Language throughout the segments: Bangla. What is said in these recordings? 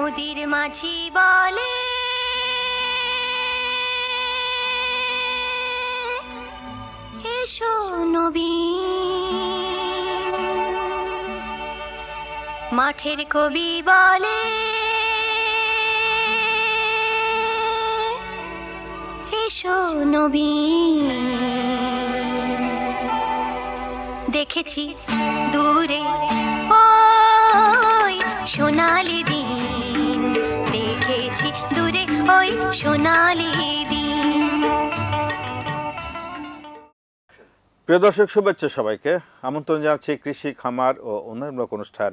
নদীর মাঝি বলে, এসো নবী মাঠের কবি বলে, এসো নবী দেখেছি দূরে ওই সোনালি দিন ওই সোনালি প্রিয় দর্শক, শুভেচ্ছা সবাইকে। আমন্ত্রণ জানাচ্ছি কৃষি, খামার ও উন্নয়নমূলক অনুষ্ঠান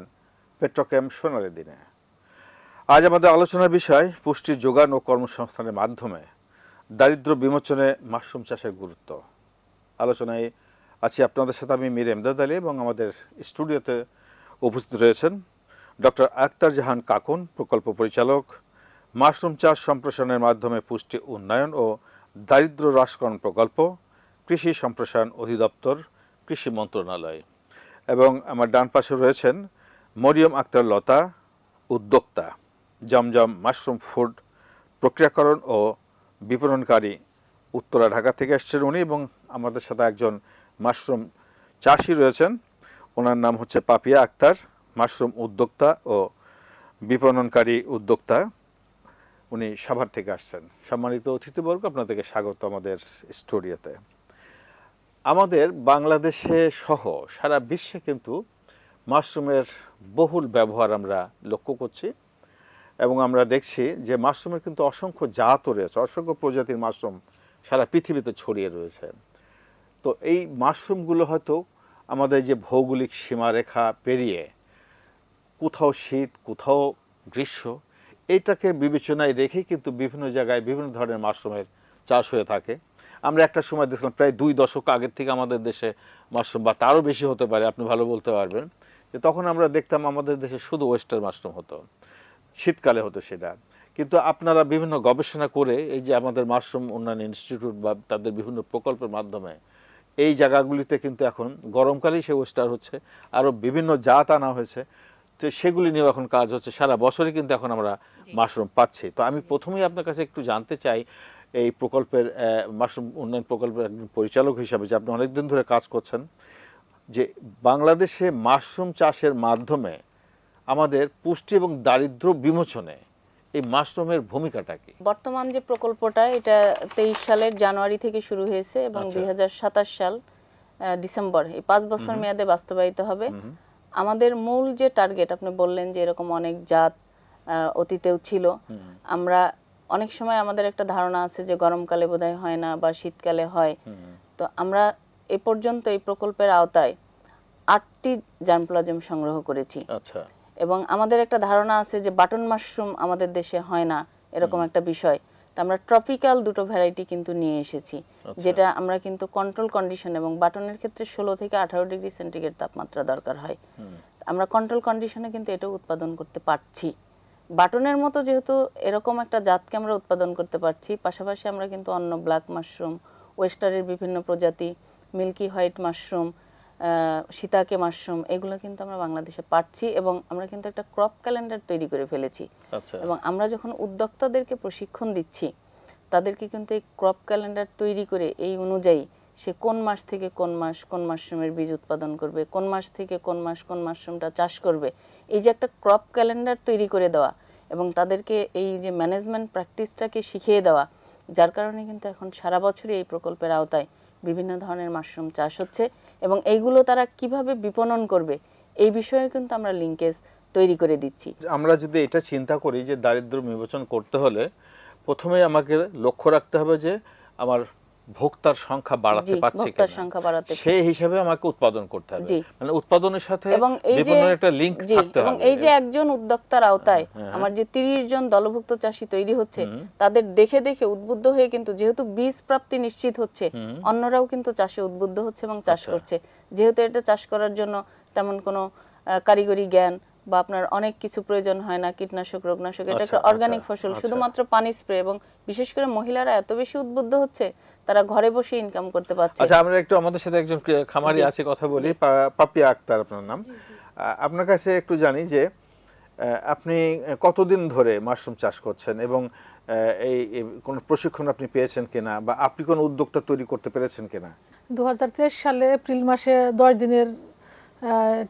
পেট্রোকেম সোনালী দিনে। আজ আমাদের আলোচনার বিষয় পুষ্টির যোগান ও কর্মসংস্থানের মাধ্যমে দারিদ্র বিমোচনে মাশরুম চাষের গুরুত্ব। আলোচনায় আছি আপনাদের সাথে আমি মীর এমদাদ আলী এবং আমাদের স্টুডিওতে উপস্থিত রয়েছেন ডক্টর আক্তার জাহান কাকুন, প্রকল্প পরিচালক মাশরুম চাষ সম্প্রসারণের মাধ্যমে পুষ্টি উন্নয়ন ও দারিদ্র হ্রাসকরণ প্রকল্প, কৃষি সম্প্রসারণ অধিদপ্তর, কৃষি মন্ত্রণালয়। এবং আমার ডান পাশে রয়েছেন মরিয়ম আক্তার লতা, উদ্যোক্তা। জমজম মাশরুম ফুড প্রক্রিয়াকরণ ও বিপণনকারী উত্তরা ঢাকা থেকে এসছেন উনি এবং আমাদের সাথে একজন মাশরুম চাষি রয়েছেন। ওনার নাম হচ্ছে পাপিয়া আক্তার, মাশরুম উদ্যোক্তা ও বিপণনকারী উদ্যোক্তা। উনি সাভার থেকে আসছেন। সম্মানিত অতিথিবর্গ, আপনাদেরকে স্বাগত আমাদের স্টুডিওতে। আমাদের বাংলাদেশে সহ সারা বিশ্বে কিন্তু মাশরুমের বহুল ব্যবহার আমরা লক্ষ্য করছি এবং আমরা দেখছি যে মাশরুমের কিন্তু অসংখ্য জাত রয়েছে, অসংখ্য প্রজাতির মাশরুম সারা পৃথিবীতে ছড়িয়ে রয়েছে। তো এই মাশরুমগুলো হয়তো আমাদের যে ভৌগোলিক সীমারেখা পেরিয়ে কোথাও শীত, কোথাও গ্রীষ্ম এইটাকে বিবেচনায় রেখেই কিন্তু বিভিন্ন জায়গায় বিভিন্ন ধরনের মাশরুমের চাষ হয়ে থাকে। আমরা একটা সময় দেখলাম প্রায় দুই দশক আগের থেকে আমাদের দেশে মাশরুম বা তারও বেশি হতে পারে, আপনি ভালো বলতে পারবেন। যে তখন আমরা দেখতাম আমাদের দেশে শুধু ওয়েস্টার্ন মাশরুম হতো, শীতকালে হতো সেটা। কিন্তু আপনারা বিভিন্ন গবেষণা করে এই যে আমাদের মাশরুম উন্নয়ন ইনস্টিটিউট বা তাদের বিভিন্ন প্রকল্পের মাধ্যমে এই জায়গাগুলিতে কিন্তু এখন গরমকালেই সে ওয়েস্টার হচ্ছে, আরও বিভিন্ন জাত আনা হয়েছে। তো সেগুলি নিয়েও এখন কাজ হচ্ছে, সারা বছরই কিন্তু এখন আমরা মাশরুম পাচ্ছে। তো আমি প্রথমেই আপনার কাছে একটু জানতে চাই এই প্রকল্পের মাশরুম উন্নয়ন প্রকল্পের একজন পরিচালক হিসাবে যে আপনি অনেকদিন ধরে কাজ করছেন যে বাংলাদেশে মাশরুম চাষের মাধ্যমে আমাদের পুষ্টি এবং দারিদ্র বিমোচনে এই মাশরুমের ভূমিকাটা কি? বর্তমান যে প্রকল্পটা এটা তেইশ সালের জানুয়ারি থেকে শুরু হয়েছে এবং আচ্ছা। দুই সাল ডিসেম্বর। এই পাঁচ বছর মেয়াদে বাস্তবায়িত হবে। আমাদের মূল যে টার্গেট আপনি বললেন যে এরকম অনেক জাত অতীতেও ছিল। আমরা অনেক সময় আমাদের একটা ধারণা আছে যে গরমকালে বোধহয় হয় না বা শীতকালে হয়। তো আমরা এ পর্যন্ত এই প্রকল্পের আওতায় আটটি জার্মপ্লাজম সংগ্রহ করেছি। আচ্ছা। এবং আমাদের একটা ধারণা আছে যে বাটন মাশরুম আমাদের দেশে হয় না এরকম একটা বিষয়। তো আমরা ট্রপিক্যাল দুটো ভ্যারাইটি কিন্তু নিয়ে এসেছি আচ্ছা। যেটা আমরা কিন্তু কন্ট্রোল কন্ডিশন এবং বাটনের ক্ষেত্রে ষোলো থেকে আঠারো ডিগ্রি সেন্টিগ্রেড তাপমাত্রা দরকার হয়। আমরা কন্ট্রোল কন্ডিশনে কিন্তু এটাও উৎপাদন করতে পারছি। বাটনের মতো যেহেতু এরকম একটা জাতকে আমরা উৎপাদন করতে পারছি পাশাপাশি আমরা কিন্তু অন্য ব্ল্যাক মাশরুম ওয়েস্টারের বিভিন্ন প্রজাতি milky white mushroom shiitake mushroom এগুলো কিন্তু আমরা বাংলাদেশে পাচ্ছি এবং আমরা কিন্তু একটা ক্রপ ক্যালেন্ডার তৈরি করে ফেলেছি। আচ্ছা। এবং আমরা যখন উদ্যোক্তাদেরকে প্রশিক্ষণ দিচ্ছি তাদেরকে কিন্তু এই ক্রপ ক্যালেন্ডার তৈরি করে এই অনুযায়ী সে কোন মাস থেকে কোন মাস, কোন মাশরুমের বীজ উৎপাদন করবে, কোন মাস থেকে কোন মাস, কোন মাশরুমটা চাষ করবে, এই যে একটা ক্রপ ক্যালেন্ডার তৈরি করে দেওয়া এবং তাদেরকে এই যে ম্যানেজমেন্ট প্র্যাকটিসটাকে শিখিয়ে দেওয়া, যার কারণে কিন্তু এখন সারা বছরই এই প্রকল্পের আওতায় বিভিন্ন ধরনের মাশরুম চাষ হচ্ছে এবং এইগুলো তারা কীভাবে বিপণন করবে, এই বিষয়ে কিন্তু আমরা লিঙ্কেজ তৈরি করে দিচ্ছি। আমরা যদি এটা চিন্তা করি যে দারিদ্র বিমোচন করতে হলে প্রথমে আমাকে লক্ষ্য রাখতে হবে যে আমার ভোক্তার সংখ্যা বাড়াতে পারছে ভোক্তার সংখ্যা বাড়াতে সেই হিসাবে আমাকে উৎপাদন করতে হবে। মানে উৎপাদনের সাথে এবং এই যে একটা লিংক থাকতে এবং এই যে একজন উদ্যোক্তার আওতায় হ্যাঁ। আমার যে তিরিশ জন দলভুক্ত চাষি তৈরি হচ্ছে তাদের দেখে দেখে উদ্বুদ্ধ হয়ে কিন্তু যেহেতু বীজ প্রাপ্তি নিশ্চিত হচ্ছে অন্যরাও কিন্তু চাষে উদ্বুদ্ধ হচ্ছে এবং চাষ আচ্ছা। করছে। যেহেতু এটা চাষ করার জন্য তেমন কোনো কারিগরি জ্ঞান বা আপনার অনেক কিছু প্রয়োজন হয় না কীটনাশক রোগনাশক এটা আচ্ছা, একটা অর্গানিক আচ্ছা, ফসল। আচ্ছা। শুধুমাত্র পানি স্প্রে এবং বিশেষ করে মহিলারা এত বেশি উদ্বুদ্ধ হচ্ছে তারা ঘরে বসে ইনকাম করতে পারছে। আচ্ছা আমরা একটু আমাদের সাথে একজন খামারি আছে কথা বলি পাপিয়া আক্তার আপনার নাম। আপনার কাছে একটু জানি যে আপনি কতদিন ধরে মাশরুম চাষ করছেন এবং এই এই কোনো প্রশিক্ষণ আপনি পেয়েছেন কিনা বা আপনি কোনো উদ্যোক্তা তৈরি করতে পেরেছেন কিনা? দু হাজার তেইশ সালে এপ্রিল মাসে দশ দিনের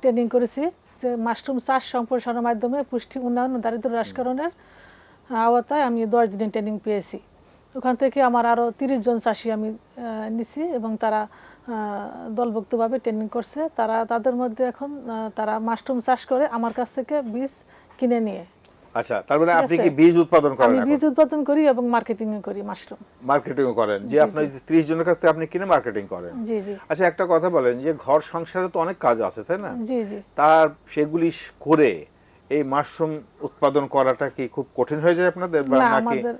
ট্রেনিং করেছি। যে মাশরুম চাষ সম্প্রসারণের মাধ্যমে পুষ্টি উন্নয়ন ও দারিদ্র হ্রাসকরণের আওতায় আমি দশ দিনের ট্রেনিং পেয়েছি। ওখান থেকে আমার আরও তিরিশ জন চাষি আমি নিছি এবং তারা দলভুক্তভাবে ট্রেনিং করছে। তারা, তাদের মধ্যে এখন তারা মাশরুম চাষ করে আমার কাছ থেকে বীজ কিনে নিয়ে আচ্ছা তার মানে আপনি কি বীজ উৎপাদন করেন আমি বীজ উৎপাদন করি এবং মার্কেটিং করি মাশরুম। মার্কেটিং করেন। যে জি। ত্রিশ জনের কাছ থেকে আপনি কিনে মার্কেটিং করেন। জি জি। আচ্ছা একটা কথা বলেন যে ঘর সংসারে তো অনেক কাজ আছে তাই না? জি জি। তার সেগুলি করে এই মাশরুম উৎপাদন করাটা কি খুব কঠিন হয়ে যায় আপনাদের বা না নাকি আমাদের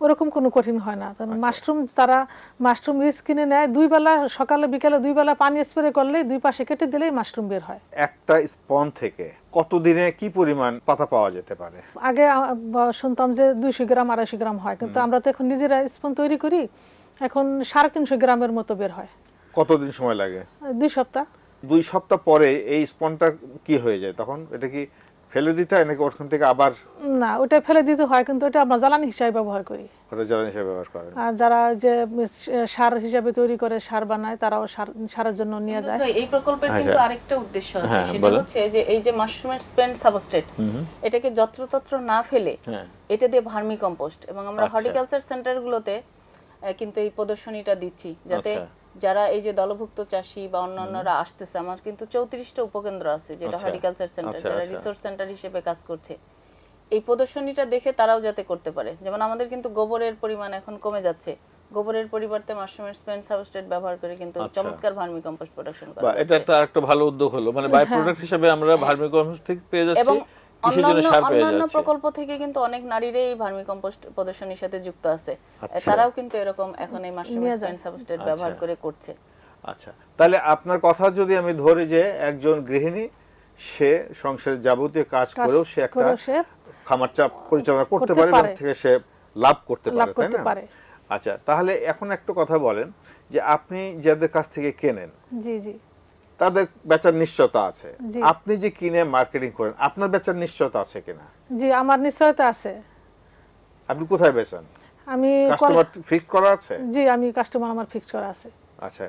ওরকম কোনো কঠিন হয় না। কারণ আচ্ছা। মাশরুম তারা মাশরুম বীজ কিনে নেয় দুই বেলা সকালে বিকালে দুই বেলা পানি স্প্রে করলেই দুই পাশে কেটে দিলেই মাশরুম বের হয়। একটা স্পন থেকে কতদিনে কি পরিমাণ পাতা পাওয়া যেতে পারে? আগে শুনতাম যে দুইশো গ্রাম আড়াইশো গ্রাম হয়। কিন্তু আমরা তো এখন নিজেরা স্পন তৈরি করি এখন সাড়ে তিনশো গ্রামের মতো বের হয়। কতদিন সময় লাগে? দুই সপ্তাহ। দুই সপ্তাহ পরে এই স্পনটা কি হয়ে যায় তখন? এটা কি ফেলে দিতে হয় নাকি ওখান থেকে আবার? না ওটা ফেলে দিতে হয় কিন্তু ওটা আমরা জ্বালানি হিসাবে ব্যবহার করি। ওটা জ্বালানি হিসেবে ব্যবহার করেন। আর যারা যে সার হিসাবে তৈরি করে সার বানায় তারাও সার সারের জন্য নিয়ে যায়। এই প্রকল্পের আচ্ছা। কিন্তু আরেকটা উদ্দেশ্য আছে হ্যাঁ, সেটা হচ্ছে যে এই যে মাশরুমের স্পেন্ড সাবস্ট্রেট এটাকে যত্রতত্র না ফেলে হ্যাঁ। এটা দিয়ে ভার্মি কম্পোস্ট এবং আমরা আচ্ছা। হর্টিকালচার সেন্টারগুলোতে কিন্তু এই প্রদর্শনীটা দিচ্ছি যাতে আচ্ছা। যারা এই যে দলভুক্ত চাষি বা অন্যান্যরা আসতেছে আমার কিন্তু চৌত্রিশটা উপকেন্দ্র আছে যেটা আচ্ছা। হর্টিকালচার সেন্টার আচ্ছা, যারা আচ্ছা। রিসোর্স সেন্টার হিসেবে কাজ করছে। এই প্রদর্শনীটা দেখে তারাও যাতে করতে পারে। যেমন আমাদের কিন্তু গোবরের পরিমাণ এখন কমে যাচ্ছে। গোবরের পরিবর্তে মাশরুমের স্পেন্ড সাবস্ট্রেট ব্যবহার করে কিন্তু আচ্ছা। চমৎকার ভার্মি কম্পোস্ট প্রোডাকশন করা এটা একটা একটা ভালো উদ্যোগ হলো। মানে বাই প্রোডাক্ট হিসেবে আমরা ভার্মি কম্পোস্ট থেকে পেয়ে যাচ্ছি। অন্যান্য প্রকল্প থেকে কিন্তু অনেক নারীরাই ভার্মি কম্পোস্ট প্রদর্শনীর সাথে যুক্ত আছে। আচ্ছা। তারাও কিন্তু এরকম এখন এই মাশরুম সাবস্ট্রেট আচ্ছা। ব্যবহার করে করছে। আচ্ছা। তাহলে আপনার কথা যদি আমি ধরি যে একজন গৃহিণী সে সংসারের যাবতীয় কাজ করেও সে একটা খামার চাপ পরিচালনা করতে পারে এবং থেকে সে লাভ করতে লাভ পারে তাই না? আচ্ছা তাহলে এখন একটা কথা বলেন যে আপনি যাদের কাছ থেকে কেনেন জি জি। তাদের বেচার নিশ্চয়তা আছে। আপনি যে কিনে মার্কেটিং করেন আপনার বেচার নিশ্চয়তা আছে কিনা? জি আমার নিশ্চয়তা আছে। আপনি কোথায় বেচেন? আমি কাস্টমার ফিক্স করা আছে? জি আমি কাস্টমার আমার ফিক্স করা আছে। আচ্ছা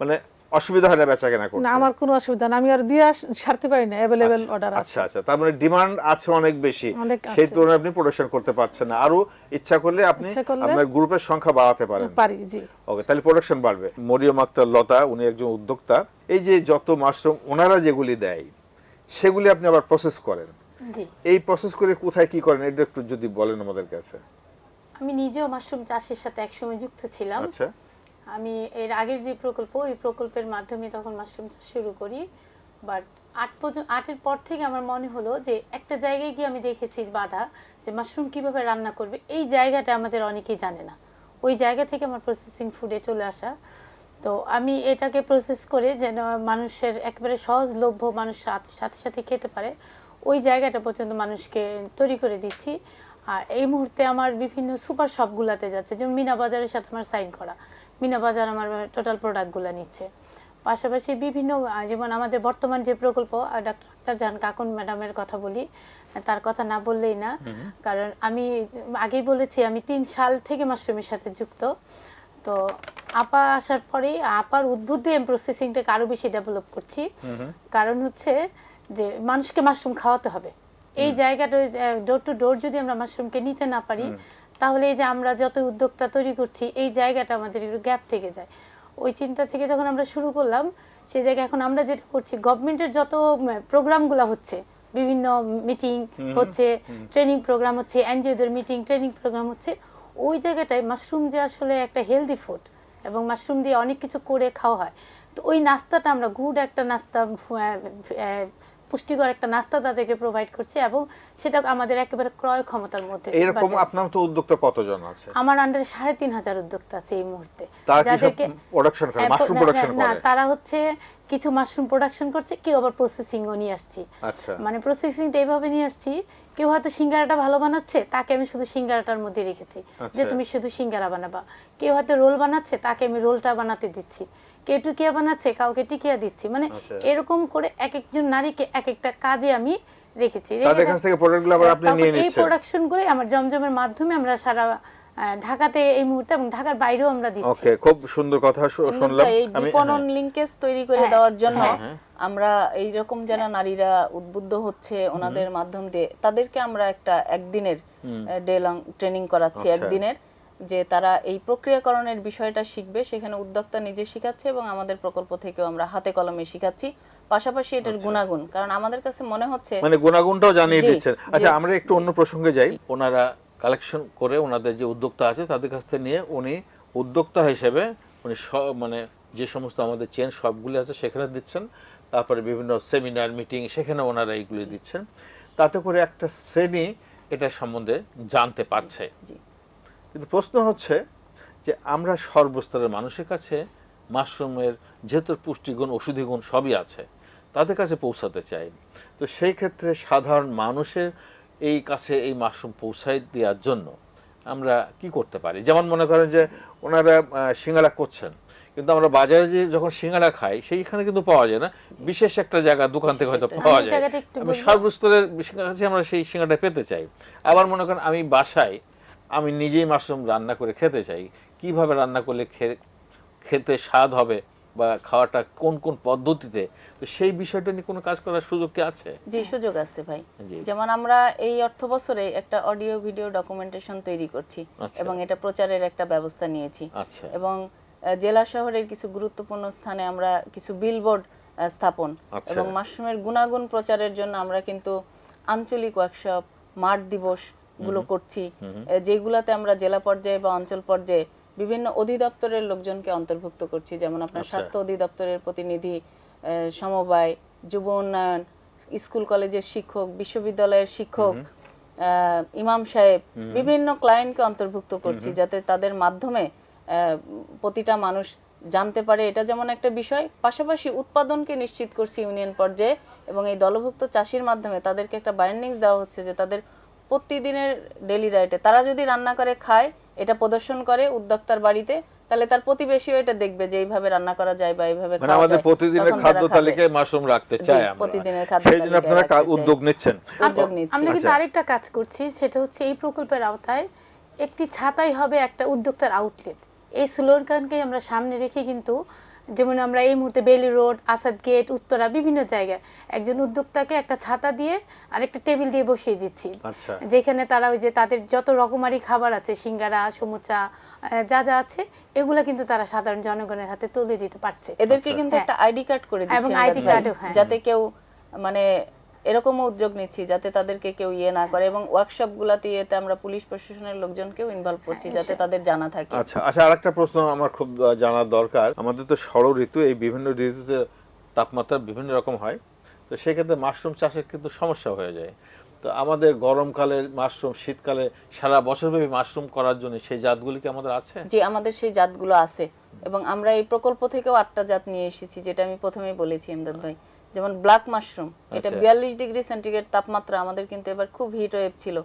মানে অসুবিধা হয় না বেচা কেনা করতে। না আমার কোনো অসুবিধা না আমি আর দিয়ে ছাড়তে পারি না অ্যাভেলেবেল অর্ডার আছে। আচ্ছা আচ্ছা তার মানে ডিমান্ড আছে অনেক বেশি। সেই। তুলনায় আপনি প্রোডাকশন করতে পারছেন না। আরও ইচ্ছা করলে আপনি আপনার গ্রুপের সংখ্যা বাড়াতে পারেন। পারি জি। ওকে তাহলে প্রোডাকশন বাড়বে। মরিয়ম আক্তার লতা উনি একজন উদ্যোক্তা। এই যে যত মাশরুম ওনারা যেগুলি দেয় সেগুলি আপনি আবার প্রসেস করেন। জি। এই প্রসেস করে কোথায় কি করেন এটা একটু যদি বলেন আমাদের কাছে। আমি নিজেও মাশরুম চাষের সাথে একসময় যুক্ত ছিলাম। আচ্ছা। আমি এর আগের যে প্রকল্প, ওই প্রকল্পের মাধ্যমে তখন মাশরুম চাষ শুরু করি। বাট আট পর্যন্ত আটের পর থেকে আমার মনে হলো যে একটা জায়গায় গিয়ে আমি দেখেছি বাধা যে মাশরুম কীভাবে রান্না করবে, এই জায়গাটা আমাদের অনেকেই জানে না। ওই জায়গা থেকে আমার প্রসেসিং ফুডে চলে আসা। তো আমি এটাকে প্রসেস করে যেন মানুষের একেবারে সহজলভ্য মানুষ সাথে সাথে খেতে পারে, ওই জায়গাটা পর্যন্ত মানুষকে তৈরি করে দিচ্ছি। আর এই মুহূর্তে আমার বিভিন্ন সুপার শপগুলোতে যাচ্ছে, যেমন মিনা বাজারের সাথে আমার সাইন করা। মিনা বাজার আমার টোটাল প্রোডাক্টগুলো নিচ্ছে। পাশাপাশি বিভিন্ন যেমন আমাদের বর্তমান যে প্রকল্প ডাক্তার জাহান কাকুন ম্যাডামের কথা বলি তার কথা না বললেই না। কারণ আমি আগেই বলেছি আমি তিন সাল থেকে মাশরুমের সাথে যুক্ত। তো আপা আসার পরেই আপার উদ্বুদ্ধে আমি প্রসেসিংটাকে আরও বেশি ডেভেলপ করছি। কারণ হচ্ছে যে মানুষকে মাশরুম খাওয়াতে হবে। এই জায়গাটা ডোর টু ডোর যদি আমরা মাশরুমকে নিতে না পারি তাহলে এই যে আমরা যত উদ্যোক্তা তৈরি করছি এই জায়গাটা আমাদের একটু গ্যাপ থেকে যায়। ওই চিন্তা থেকে যখন আমরা শুরু করলাম সেই জায়গায় এখন আমরা যেটা করছি গভর্নমেন্টের যত প্রোগ্রামগুলো হচ্ছে বিভিন্ন মিটিং হচ্ছে ট্রেনিং প্রোগ্রাম হচ্ছে এনজিওদের মিটিং ট্রেনিং প্রোগ্রাম হচ্ছে ওই জায়গাটায় মাশরুম যে আসলে একটা হেলদি ফুড এবং মাশরুম দিয়ে অনেক কিছু করে খাওয়া হয়। তো ওই নাস্তাটা আমরা গুড একটা নাস্তা পুষ্টিকর একটা নাস্তা তাদেরকে প্রোভাইড করছে এবং সেটা আমাদের একেবারে ক্রয় ক্ষমতার মধ্যে এরকম আপনার তো উদ্যোক্তা কতজন আছে? আমার আন্ডারে সাড়ে তিন হাজার উদ্যোক্তা আছে এই মুহূর্তে। যাদেরকে প্রোডাকশন করে মাশরুম প্রোডাকশন প্রোডাকশন না, করে? তারা হচ্ছে কিছু মাশরুম প্রোডাকশন করছে কেউ আবার প্রসেসিংও নিয়ে আসছি। আচ্ছা। মানে প্রসেসিংটা এইভাবে নিয়ে আসছি কেউ হয়তো সিঙ্গারাটা ভালো বানাচ্ছে তাকে আমি শুধু সিঙ্গারাটার মধ্যে রেখেছি যে আচ্ছা। তুমি শুধু সিঙ্গারা বানাবা। কেউ হয়তো রোল বানাচ্ছে তাকে আমি রোলটা বানাতে দিচ্ছি। কেউ টিকিয়া বানাচ্ছে কাউকে টিকিয়া দিচ্ছি। মানে আচ্ছা। এরকম করে এক একজন নারীকে এক একটা কাজে আমি রেখেছি। তাদের কাছ থেকে প্রোডাক্টগুলো আবার আপনি তারপর নিয়ে এই প্রোডাকশনগুলো আমার জমজমের মাধ্যমে আমরা সারা ঢাকাতে এই মুহূর্তে এবং ঢাকার বাইরেও আমরা দিচ্ছি। ওকে খুব সুন্দর কথা শুনলাম। আমি বিপণন হ্যাঁ। লিঙ্কেজ তৈরি করে হ্যাঁ, দেওয়ার জন্য হ্যাঁ। আমরা এই রকম যারা নারীরা উদ্বুদ্ধ হচ্ছে ওনাদের মাধ্যম দিয়ে তাদেরকে আমরা একটা একদিনের ডে লং ট্রেনিং করাচ্ছি আচ্ছা। একদিনের যে তারা এই প্রক্রিয়াকরণের বিষয়টা শিখবে সেখানে উদ্যোক্তা নিজে শিখাচ্ছে এবং আমাদের প্রকল্প থেকেও আমরা হাতে কলমে শিখাচ্ছি। পাশাপাশি এটার গুণাগুণ কারণ আমাদের কাছে মনে হচ্ছে মানে গুণাগুণটাও জানিয়ে দিচ্ছেন। আচ্ছা আমরা একটু অন্য প্রসঙ্গে যাই। ওনারা কালেকশন করে ওনাদের যে উদ্যোক্তা আছে তাদের কাছ থেকে নিয়ে উনি উদ্যোক্তা হিসেবে উনি সব মানে যে সমস্ত আমাদের চেন সবগুলি আছে সেখানে দিচ্ছেন। তারপরে বিভিন্ন সেমিনার মিটিং সেখানে ওনারা এইগুলি দিচ্ছেন। তাতে করে একটা শ্রেণি এটা সম্বন্ধে জানতে পারছে। কিন্তু প্রশ্ন হচ্ছে যে আমরা সর্বস্তরের মানুষের কাছে মাশরুমের যেহেতু পুষ্টিগুণ ওষুধিগুণ সবই আছে তাদের কাছে পৌঁছাতে চাই তো সেই ক্ষেত্রে সাধারণ মানুষের এই কাছে এই মাশরুম পৌঁছায় দেওয়ার জন্য আমরা কি করতে পারি? যেমন মনে করেন যে ওনারা সিঙ্গাড়া করছেন। কিন্তু আমরা বাজারে যে যখন সিঙ্গাড়া খাই সেইখানে কিন্তু পাওয়া যায় না। বিশেষ একটা জায়গা দোকান থেকে হয়তো পাওয়া যায়। আমি সর্বস্তরের কাছে আমরা সেই সিঙ্গাটা পেতে চাই। আবার মনে করেন আমি বাসায় আমি নিজেই মাশরুম রান্না করে খেতে চাই। কীভাবে রান্না করলে খে- খেতে স্বাদ হবে? বা খাওয়াটা কোন কোন পদ্ধতিতে তো সেই বিষয়টা নিয়ে কোনো কাজ করার সুযোগ কি আছে? যে সুযোগ আছে ভাই। যেমন আমরা এই অর্থ বছরে একটা অডিও ভিডিও ডকুমেন্টেশন তৈরি করছি আচ্ছা। এবং এটা প্রচারের একটা ব্যবস্থা নিয়েছি। আচ্ছা। এবং জেলা শহরের কিছু গুরুত্বপূর্ণ স্থানে আমরা কিছু বিলবোর্ড স্থাপন আচ্ছা। এবং মাশরুমের গুণাগুণ প্রচারের জন্য আমরা কিন্তু আঞ্চলিক ওয়ার্কশপ মাঠ দিবসগুলো করছি। যেগুলাতে আমরা জেলা পর্যায়ে বা অঞ্চল পর্যায়ে বিভিন্ন অধিদপ্তরের লোকজনকে অন্তর্ভুক্ত করছি যেমন আপনার আচ্ছা। স্বাস্থ্য অধিদপ্তরের প্রতিনিধি সমবায় যুব উন্নয়ন স্কুল কলেজের শিক্ষক বিশ্ববিদ্যালয়ের শিক্ষক ইমাম সাহেব বিভিন্ন ক্লায়েন্টকে অন্তর্ভুক্ত করছি যাতে তাদের মাধ্যমে প্রতিটা মানুষ জানতে পারে। এটা যেমন একটা বিষয় পাশাপাশি উৎপাদনকে নিশ্চিত করছি ইউনিয়ন পর্যায়ে এবং এই দলভুক্ত চাষির মাধ্যমে তাদেরকে একটা বাইন্ডিংস দেওয়া হচ্ছে যে তাদের প্রতিদিনের ডেলি ডায়েটে তারা যদি রান্না করে খায় এটা প্রদর্শন করে উদ্যোক্তার বাড়িতে তাহলে তার প্রতিবেশীও এটা দেখবে যে এইভাবে রান্না করা যায় বা এইভাবে মানে আমাদের প্রতিদিনের খাদ্য তালিকায় মাশরুম রাখতে চাই আমরা। প্রতিদিনের খাদ্য সেই জন্য আপনারা নিচ্ছেন উদ্যোগ নিচ্ছেন। আমরা কিন্তু আচ্ছা। আরেকটা কাজ করছি সেটা হচ্ছে এই প্রকল্পের আওতায় একটি ছাতাই হবে একটা উদ্যোক্তার আউটলেট এই স্লোগানকে আমরা সামনে রেখে কিন্তু যেমন আমরা এই মুহূর্তে Bailey Road Asad Gate Uttara বিভিন্ন জায়গায় একজন উদ্যোক্তাকে একটা ছাতা দিয়ে আর একটা টেবিল দিয়ে বসিয়ে দিচ্ছি আচ্ছা যেখানে তারা ওই যে তাদের যত রকমারি খাবার আছে সিঙ্গারা সমুচা যা যা আছে এগুলো কিন্তু তারা সাধারণ জনগণের হাতে তুলে দিতে পারছে এদেরকে আচ্ছা। কিন্তু হ্যাঁ। একটা আইডি কার্ড করে দিচ্ছি এবং আইডি কার্ডও, হ্যাঁ। যাতে কেউ মানে এরকমও উদ্যোগ নিচ্ছি যাতে তাদেরকে কেউ ইয়ে না করে এবং ওয়ার্কশপ গুলাতে এতে আমরা পুলিশ প্রশাসনের লোকজনকেও ইনভলভ করছি যাতে তাদের জানা থাকে। আচ্ছা আচ্ছা আরেকটা প্রশ্ন আমার খুব জানার দরকার। আমাদের তো ষড় ঋতু এই বিভিন্ন ঋতুতে তাপমাত্রা বিভিন্ন রকম হয়। তো সেক্ষেত্রে মাশরুম চাষের কিন্তু সমস্যা হয়ে যায়। তো আমাদের গরমকালে মাশরুম শীতকালে সারা বছরব্যাপী মাশরুম করার জন্য সেই জাতগুলি কি আমাদের আছে? যে আমাদের সেই জাতগুলো আছে। এবং আমরা এই প্রকল্প থেকেও আটটা জাত নিয়ে এসেছি যেটা আমি প্রথমেই বলেছি এমদাদ ভাই। যেমন ব্ল্যাক মাশরুম এটা আচ্ছা। বিয়াল্লিশ ডিগ্রি সেন্টিগ্রেড তাপমাত্রা আমাদের কিন্তু এবার খুব হিট ওয়েভ ছিল।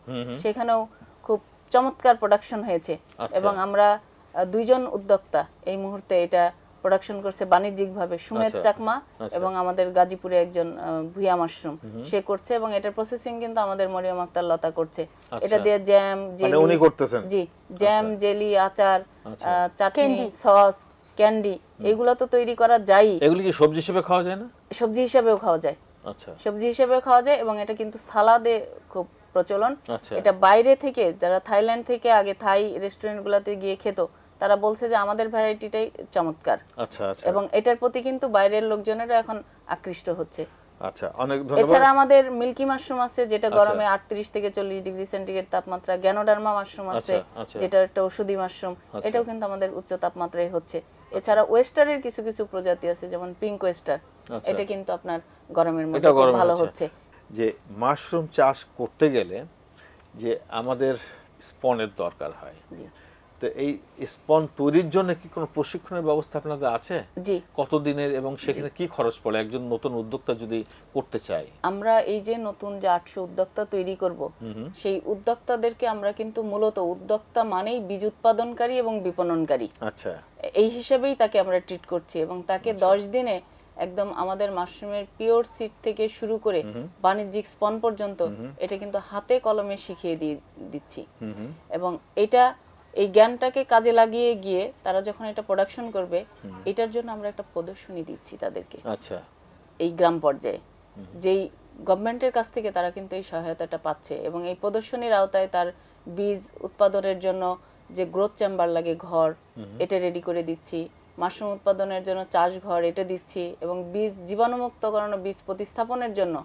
সেখানেও খুব চমৎকার প্রোডাকশন হয়েছে আচ্ছা। এবং আমরা দুইজন উদ্যোক্তা এই মুহূর্তে এটা প্রোডাকশন করছে বাণিজ্যিকভাবে সুমেদ আচ্ছা। চাকমা। এবং আমাদের গাজীপুরে একজন আহ, ভুয়া মাশরুম সে করছে এবং এটার প্রসেসিং কিন্তু আমাদের মরিয়ম আক্তার লতা করছে। এটা দিয়ে জ্যাম মানে উনি করতেছেন জি জ্যাম জেলি আচার। চাটনি সস ক্যান্ডি এগুলো তো তৈরি করা যায় এগুলি কি সবজি হিসেবে খাওয়া যায় না সবজি হিসেবেও খাওয়া যায়। আচ্ছা। সবজি হিসেবেও খাওয়া যায় এবং এটা কিন্তু সালাদে খুব প্রচলন। আচ্ছা। এটা বাইরে থেকে যারা থাইল্যান্ড থেকে আগে থাই রেস্টুরেন্ট গুলাতে গিয়ে খেত তারা বলছে যে আমাদের ভ্যারাইটিটাই চমৎকার। আচ্ছা আচ্ছা। এবং এটার প্রতি কিন্তু বাইরের লোকজনেরা এখন আকৃষ্ট হচ্ছে। আচ্ছা অনেক ধন্যবাদ। এছাড়া আমাদের মিল্কি মাশরুম আছে যেটা আচ্ছা। গরমে আটত্রিশ থেকে চল্লিশ ডিগ্রি সেন্টিগ্রেড তাপমাত্রা। গ্যানোডার্মা মাশরুম আছে আচ্ছা। যেটা একটা ওষুধি মাশরুম। এটাও কিন্তু আমাদের উচ্চ তাপমাত্রায় হচ্ছে। এছাড়া ওয়েস্টারের কিছু কিছু প্রজাতি আছে যেমন পিঙ্ক ওয়েস্টার আচ্ছা। এটা কিন্তু আপনার গরমের মধ্যে খুব ভালো হচ্ছে। হচ্ছে যে মাশরুম চাষ করতে গেলে যে আমাদের স্পনের দরকার হয় জি তো এই স্পন তৈরির জন্য কি কোনো প্রশিক্ষণের ব্যবস্থা আপনাদের আছে? জি। কতদিনের এবং সেখানে কি খরচ পড়ে? একজন নতুন উদ্যোক্তা যদি করতে চায়। আমরা এই যে নতুন যে আটশো উদ্যোক্তা তৈরি করব। সেই উদ্যোক্তাদেরকে আমরা কিন্তু মূলত উদ্যোক্তা মানেই বীজ উৎপাদনকারী এবং বিপণনকারী। আচ্ছা। এই হিসেবেই তাকে আমরা ট্রিট করছি এবং তাকে দশ দিনে একদম আমাদের মাশরুমের পিওর সিড থেকে শুরু করে বাণিজ্যিক স্পন পর্যন্ত এটা কিন্তু হাতে কলমে শিখিয়ে দিয়ে দিচ্ছি। এবং এটা এই জ্ঞানটাকে কাজে লাগিয়ে গিয়ে তারা যখন এটা প্রোডাকশন করবে এটার জন্য আমরা একটা প্রদর্শনী দিচ্ছি তাদেরকে। আচ্ছা। এই গ্রাম পর্যায়ে। যেই গভর্নমেন্টের কাছ থেকে তারা কিন্তু এই সহায়তাটা পাচ্ছে এবং এই প্রদর্শনীর আওতায় তার বীজ উৎপাদনের জন্য যে গ্রোথ চেম্বার লাগে ঘর এটা রেডি করে দিচ্ছি। মাশরুম উৎপাদনের জন্য চাষ ঘর এটা দিচ্ছি এবং বীজ জীবাণুমুক্ত করানো বীজ প্রতিস্থাপনের জন্য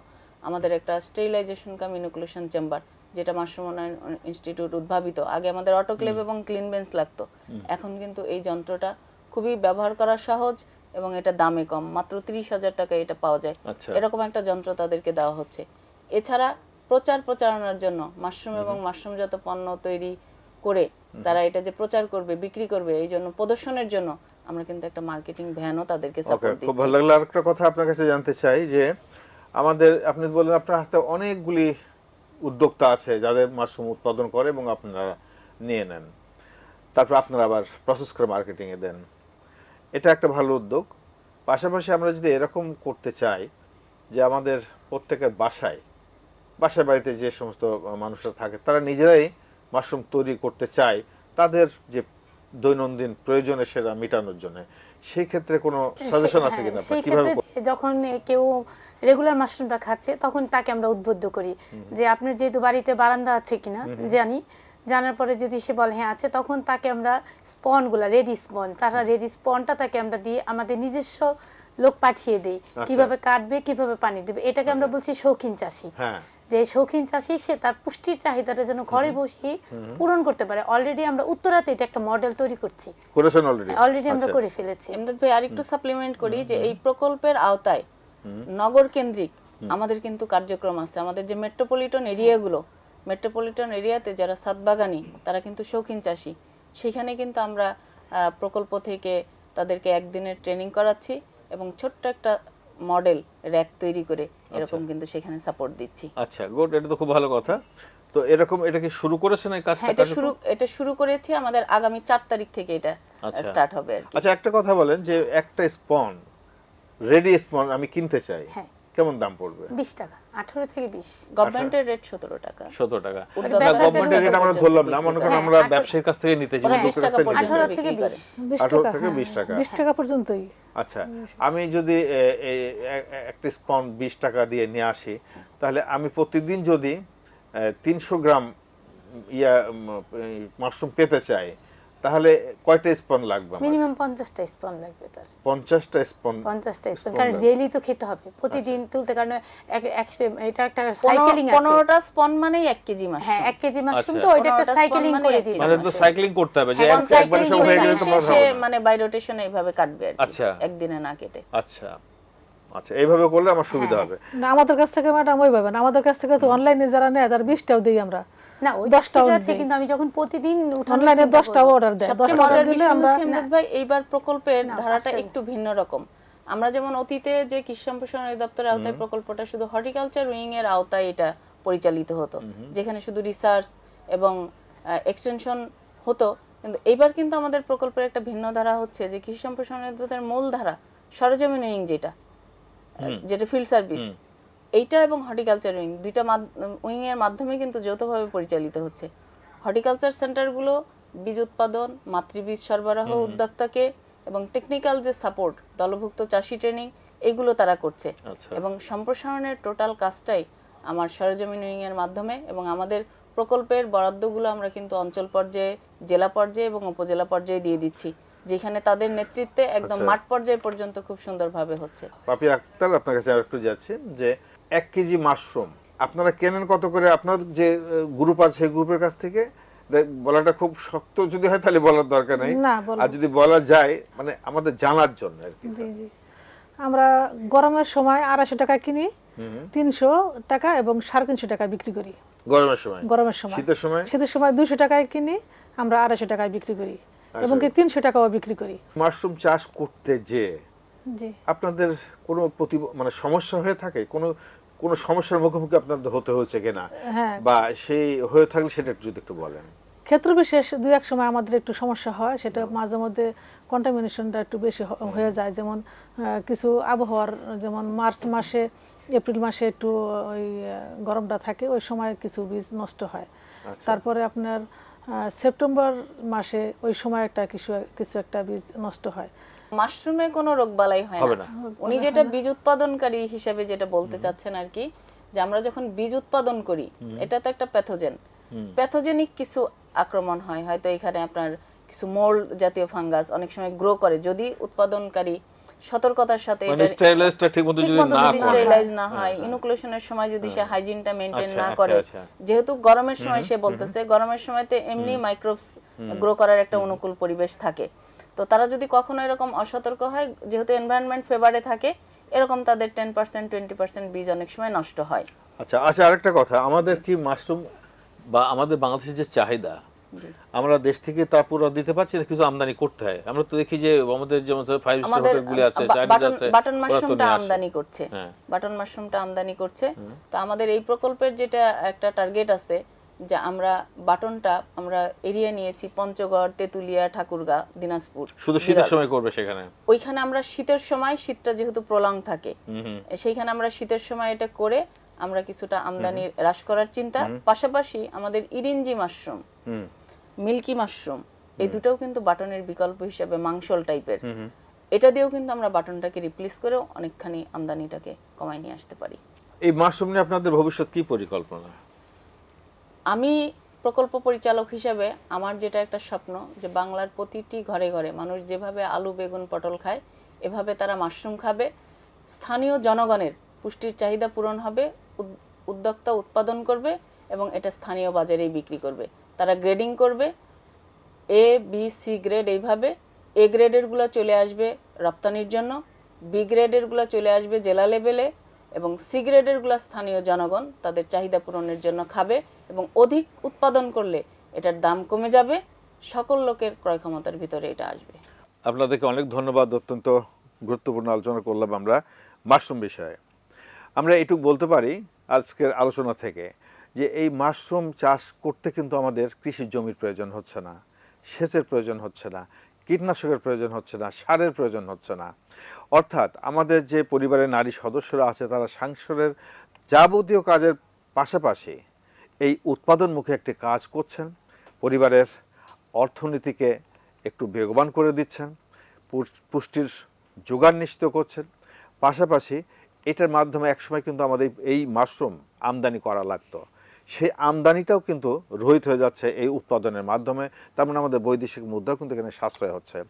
আমাদের একটা স্টেরিলাইজেশন কাম ইনোকুলেশন চেম্বার যেটা মাশরুম ইনস্টিটিউট উদ্ভাবিত। আগে আমাদের অটোক্লেভ এবং ক্লিন বেঞ্চ লাগতো। এখন কিন্তু এই যন্ত্রটা খুবই ব্যবহার করা সহজ এবং এটা দামে কম। মাত্র তিরিশ হাজার টাকায় এটা পাওয়া যায়। আচ্ছা। এরকম একটা যন্ত্র তাদেরকে দেওয়া হচ্ছে। এছাড়া প্রচার প্রচারণার জন্য মাশরুম এবং মাশরুমজাত পণ্য তৈরি করে তারা এটা যে প্রচার করবে বিক্রি করবে এই জন্য প্রদর্শনের জন্য আমরা কিন্তু একটা মার্কেটিং ভ্যানও তাদেরকে সাপোর্ট খুব ভালো লাগল। আরেকটা কথা আপনার কাছে জানতে চাই যে আমাদের আপনি বললেন আপনার হাতে অনেকগুলি উদ্যোক্তা আছে যাদের মাশরুম উৎপাদন করে এবং আপনারা নিয়ে নেন। তারপর আপনারা আবার প্রসেস করে মার্কেটিংয়ে দেন। এটা একটা ভালো উদ্যোগ। পাশাপাশি আমরা যদি এরকম করতে চাই যে আমাদের প্রত্যেকের বাসায় বাসায় বাড়িতে যে সমস্ত মানুষরা থাকে, তারা নিজেরাই মাশরুম তৈরি করতে চায়, তাদের যে দৈনন্দিন প্রয়োজনে সেটা মেটানোর জন্য। সেই ক্ষেত্রে কোনো সাজেশন আছে কিনা? হ্যাঁ, সেই আপনার কীভাবে যখন কেউ রেগুলার মাশরুমটা খাচ্ছে তখন তাকে আমরা উদ্বুদ্ধ করি। যে আপনার যেহেতু বাড়িতে বারান্দা আছে কিনা জানি। জানার পরে যদি সে বলে হ্যাঁ আছে তখন তাকে আমরা স্পনগুলা রেডি স্পন তারা রেডি স্পনটা তাকে আমরা দিয়ে আমাদের নিজস্ব লোক পাঠিয়ে দেই। কীভাবে কাটবে কীভাবে পানি দেবে এটাকে আমরা বলছি শৌখিন চাষি। হ্যাঁ। যে শৌখিন চাষি সে তার পুষ্টির চাহিদাটা যেন ঘরে বসে পূরণ করতে পারে। অলরেডি আমরা উত্তরাতে এটা একটা মডেল তৈরি করছি। করেছেন অলরেডি অলরেডি আমরা করে ফেলেছি। এমদাদ ভাই আরেকটু সাপ্লিমেন্ট করি যে এই প্রকল্পের আওতায় নগর কেন্দ্রিক আমাদের কিন্তু কার্যক্রম আছে। আমাদের যে মেট্রোপলিটন এরিয়াগুলো মেট্রোপলিটন এরিয়াতে যারা সাতবাগানি তারা কিন্তু শৌখিন চাষি। সেখানে কিন্তু আমরা আহ, প্রকল্প থেকে তাদেরকে একদিনের ট্রেনিং করাচ্ছি এবং ছোট্ট একটা মডেল র্যাক তৈরি করে এরকম কিন্তু সেখানে সাপোর্ট দিচ্ছি। আচ্ছা গুড এটা তো খুব ভালো কথা। তো এরকম এটা কি শুরু করেছেন এই কাজটা হ্যাঁ এটা শুরু এটা শুরু করেছি আমাদের আগামী 4 তারিখ থেকে এটা আচ্ছা। স্টার্ট হবে আর কি। আচ্ছা একটা কথা বলেন যে একটা স্পন রেডি স্পন আমি কিনতে চাই। হ্যাঁ। কেমন দাম পড়বে বিশ টাকা আঠারো থেকে বিশ গভর্নমেন্টের রেট সতেরো টাকা সতেরো টাকা উদ্যোক্তা বেসরকারি গভর্নমেন্টের রেট আমরা ধরলাম না মনে করেন হ্যাঁ, আমরা ব্যবসায়ীর কাছ থেকে নিতে চাই হ্যাঁ, কাছ থেকে নিতে পর্যন্ত চাই। আঠারো থেকে বিক্রি করে। বিশ বিশ আঠারো টাকা, থেকে হ্যাঁ। বিশ টাকা। পর্যন্তই আচ্ছা আমি যদি একটা স্পন বিশ টাকা দিয়ে নিয়ে আসি তাহলে আমি প্রতিদিন যদি তিনশো গ্রাম ইয়া মাশরুম পেতে চাই তাহলে কয়টা স্পন লাগবে? মিনিমাম পঞ্চাশটা স্পন লাগবে তার। পঞ্চাশটা স্পন পঞ্চাশটা স্পন কারণ ডেইলি তো খেতে হবে প্রতিদিন তুলতে কারণ এক- এক- এটা একটা সাইকেলিং আছে। পনেরোটা স্পন মানেই এক কেজি মাছ। হ্যাঁ এক কেজি মাশরুম আচ্ছা। তো ওইটা একটা সাইকেলিং মানে করে দিই মানে তো সাইক্লিং করতে হবে যে এক- একবারে সব হয়ে গেলে তোমার সে হবে। মানে বাই রোটেশন এইভাবে কাটবে আর কি। আচ্ছা। একদিনে না কেটে। আচ্ছা। আচ্ছা এইভাবে করলে আমার সুবিধা হ্যাঁ। হবে। না আমাদের কাছ থেকে ম্যাডাম ওইভাবে না আমাদের কাছ থেকে তো অনলাইনে যারা নেয় তার বিশটাও দিই আমরা। না ওই দশটাও আছে কিন্তু আমি যখন প্রতিদিন অনলাইনে দশটাও অর্ডার দেয়। সবচেয়ে মজার বিষয় আমরা হচ্ছে এমদাদ ভাই এইবার প্রকল্পের ধারাটা একটু ভিন্ন রকম। আমরা যেমন অতীতে যে কৃষি সম্প্রসারণ অধিদপ্তরের আওতায় প্রকল্পটা শুধু হর্টিকালচার উইং এর আওতায় এটা পরিচালিত হতো। যেখানে শুধু রিসার্চ এবং এক্সটেনশন হতো। কিন্তু এইবার কিন্তু আমাদের প্রকল্পের একটা ভিন্ন ধারা হচ্ছে যে কৃষি সম্প্রসারণ অধিদপ্তরের মূল ধারা সরজমিন উইং যেটা যেটা ফিল্ড সার্ভিস এইটা এবং হর্টিকালচার উইং দুইটা উইং এর মাধ্যমে কিন্তু যৌথভাবে পরিচালিত হচ্ছে। হর্টিকালচার সেন্টারগুলো বীজ উৎপাদন মাতৃবীজ সরবরাহ উদ্যোক্তাকে এবং টেকনিক্যাল যে সাপোর্ট দলভুক্ত চাষি ট্রেনিং এগুলো তারা করছে। আচ্ছা। এবং সম্প্রসারণের টোটাল কাজটাই আমার সরজমিন উইং এর মাধ্যমে এবং আমাদের প্রকল্পের বরাদ্দগুলো আমরা কিন্তু অঞ্চল পর্যায়ে জেলা পর্যায়ে এবং উপজেলা পর্যায়ে দিয়ে দিচ্ছি যেখানে তাদের নেতৃত্বে একদম আচ্ছা। মাঠ পর্যায় পর্যন্ত খুব সুন্দরভাবে হচ্ছে। পাপি আক্তার আপনার কাছে আর একটু যাচ্ছি যে এক কেজি মাশরুম। আপনারা কেনেন কত করে? আপনার যে গ্রুপ আছে সেই গ্রুপের কাছ থেকে? বলাটা খুব শক্ত যদি হয় তাহলে বলার দরকার নেই। আর যদি বলা যায় মানে আমাদের জানার জন্য আর কি আমরা গরমের সময় আড়াইশো টাকা কিনি তিনশো টাকা এবং সাড়ে তিনশো টাকা বিক্রি করি। গরমের সময়? গরমের সময়। শীতের সময়? শীতের সময় দুশো টাকায় কিনি আমরা আড়াইশো টাকায় বিক্রি করি এবং কি তিনশো টাকাও বিক্রি করি। মাশরুম চাষ করতে যে আপনাদের কোনো প্রতি মানে সমস্যা হয়ে থাকে? কোনো কোনো সমস্যার মুখোমুখি আপনাদের হতে হয়েছে কিনা? হ্যাঁ। বা সেই হয়ে থাকলে সেটা যদি একটু বলেন। ক্ষেত্র বিশেষ দুই এক সময় আমাদের একটু সমস্যা হয় সেটা মাঝে মধ্যে কন্টামিনেশনটা একটু বেশি হয়ে যায়। যেমন কিছু আবহাওয়ার যেমন মার্চ মাসে এপ্রিল মাসে একটু ওই গরমটা থাকে ওই সময় কিছু বীজ নষ্ট হয়। আচ্ছা। তারপরে আপনার সেপ্টেম্বর মাসে ওই সময় একটা কিছু কিছু একটা বীজ নষ্ট হয়। মাশরুমে কোনো রোগবালাই হয় না। উনি যেটা বীজ উৎপাদনকারী হিসেবে যেটা বলতে চাচ্ছেন আর কি যে আমরা যখন বীজ উৎপাদন করি এটা তো একটা প্যাথোজেন প্যাথোজেনিক কিছু আক্রমণ হয় হয়তো এখানে আপনার কিছু মোল্ড জাতীয় ফাঙ্গাস অনেক সময় গ্রো করে যদি উৎপাদনকারী সতর্কতার সাথে মানে এটা স্টাইলাইজটা ঠিক যদি না করে। স্টেরিলাইজ না হয় হ্যাঁ, হ্যাঁ। ইনোকুলেশনের সময় যদি সে হাইজিনটা মেনটেন আচ্ছা, না আচ্ছা, করে আচ্ছা। যেহেতু গরমের সময় সে বলতেছে গরমের সময় তো এমনি মাইক্রোবস গ্রো করার একটা অনুকূল পরিবেশ থাকে। তো তারা যদি কখনো এরকম অসতর্ক হয় যেহেতু এনভায়রনমেন্ট ফেভারে থাকে এরকম তাদের টেন পার্সেন্ট টোয়েন্টি পার্সেন্ট বীজ অনেক সময় নষ্ট হয়। আচ্ছা আচ্ছা আরেকটা কথা আমাদের কি মাশরুম বা আমাদের বাংলাদেশের যে চাহিদা আমরা দেশ থেকে তা পুরো দিতে পারছি না কিছু আমদানি করতে হয়? আমরা তো দেখি যে আমাদের যেমন ফাইভ স্টার হোটেলগুলি আছে চাইনিজ বাটন আছে বাটন ওরা মাশরুমটা আমদানি করছে। হ্যাঁ। বাটন মাশরুমটা আমদানি করছে। তো আমাদের এই প্রকল্পের যেটা একটা টার্গেট আছে যে আমরা বাটনটা আমরা এরিয়া নিয়েছি পঞ্চগড় তেতুলিয়া ঠাকুরগাঁ দিনাজপুর শুধু শীতের সময় করবে সেখানে? ওইখানে আমরা শীতের সময় শীতটা যেহেতু প্রলং থাকে। সেইখানে আমরা শীতের সময় এটা করে আমরা কিছুটা আমদানি হ্রাস করার চিন্তা। পাশাপাশি আমাদের ইরিঞ্জি মাশরুম মিল্কি মাশরুম এই দুটোও কিন্তু বাটনের বিকল্প হিসেবে মাংসল টাইপের। এটা দিয়েও কিন্তু আমরা বাটনটাকে রিপ্লেস করেও অনেকখানি আমদানিটাকে কমায় নিয়ে আসতে পারি। এই মাশরুম নিয়ে আপনাদের ভবিষ্যৎ কি পরিকল্পনা? আমি প্রকল্প পরিচালক হিসেবে আমার যেটা একটা স্বপ্ন যে বাংলার প্রতিটি ঘরে ঘরে মানুষ যেভাবে আলু, বেগুন, পটল খায়, এভাবে তারা মাশরুম খাবে। স্থানীয় জনগণের পুষ্টির চাহিদা পূরণ হবে উদ্যোক্তা উৎপাদন করবে এবং এটা স্থানীয় বাজারেই বিক্রি করবে। তারা গ্রেডিং করবে, এ বি সি গ্রেড এইভাবে। এ গ্রেডেরগুলো চলে আসবে রপ্তানির জন্য বি গ্রেডেরগুলো চলে আসবে জেলা লেভেলে এবং সি গ্রেডেরগুলো স্থানীয় জনগণ তাদের চাহিদা পূরণের জন্য খাবে। এবং অধিক উৎপাদন করলে এটার দাম কমে যাবে, সকল লোকের ক্রয় ক্ষমতার ভিতরে এটা আসবে। আপনাদেরকে অনেক ধন্যবাদ, অত্যন্ত গুরুত্বপূর্ণ আলোচনা করলাম আমরা মাশরুম বিষয়ে। আমরা এটুকু বলতে পারি আজকের আলোচনা থেকে যে এই মাশরুম চাষ করতে কিন্তু আমাদের কৃষি জমির প্রয়োজন হচ্ছে না, সেচের প্রয়োজন হচ্ছে না, কীটনাশকের প্রয়োজন হচ্ছে না, সারের প্রয়োজন হচ্ছে না। অর্থাৎ আমাদের যে পরিবারের নারী সদস্যরা আছে তারা সংসারের যাবতীয় কাজের পাশাপাশি এই উৎপাদনমুখী একটি কাজ করছেন। পরিবারের অর্থনীতিকে একটু বেগবান করে দিচ্ছেন। পুষ- পুষ্টির যোগান নিশ্চিত করছেন। পাশাপাশি এটার মাধ্যমে একসময় কিন্তু আমাদের এই মাশরুম আমদানি করা লাগতো। সেই আমদানিটাও কিন্তু রহিত হয়ে যাচ্ছে এই উৎপাদনের মাধ্যমে। তার মানে আমাদের বৈদেশিক মুদ্রাও কিন্তু এখানে সাশ্রয় হচ্ছে।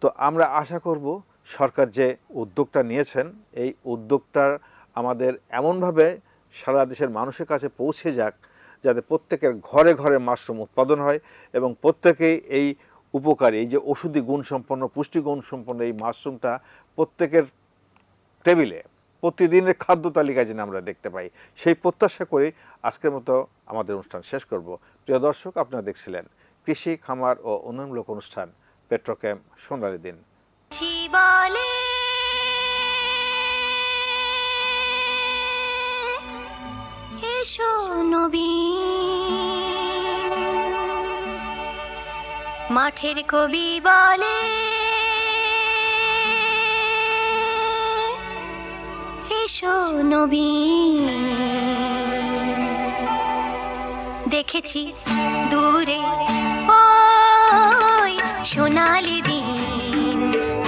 তো আমরা আশা করব সরকার যে উদ্যোগটা নিয়েছেন, এই উদ্যোগটার আমাদের এমনভাবে সারা দেশের মানুষের কাছে পৌঁছে যাক যাতে প্রত্যেকের ঘরে ঘরে মাশরুম উৎপাদন হয় এবং প্রত্যেকেই এই উপকারী, এই যে ওষুধি গুণসম্পন্ন, পুষ্টি গুণসম্পন্ন এই মাশরুমটা প্রত্যেকের টেবিলে, প্রতিদিনের খাদ্য তালিকায় যেন আমরা দেখতে পাই। সেই প্রত্যাশা করে আজকের মতো আমাদের অনুষ্ঠান শেষ করব। প্রিয় দর্শক, আপনারা দেখছিলেন কৃষি, খামার ও উন্নয়নমূলক অনুষ্ঠান পেট্রোক্যাম সোনালী দিন। মাঠের কবি বলে, এসো নবীন। দেখেছি দূরে ওই সোনালি দিন।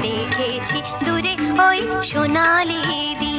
দেখেছি দূরে ওই সোনালি দিন।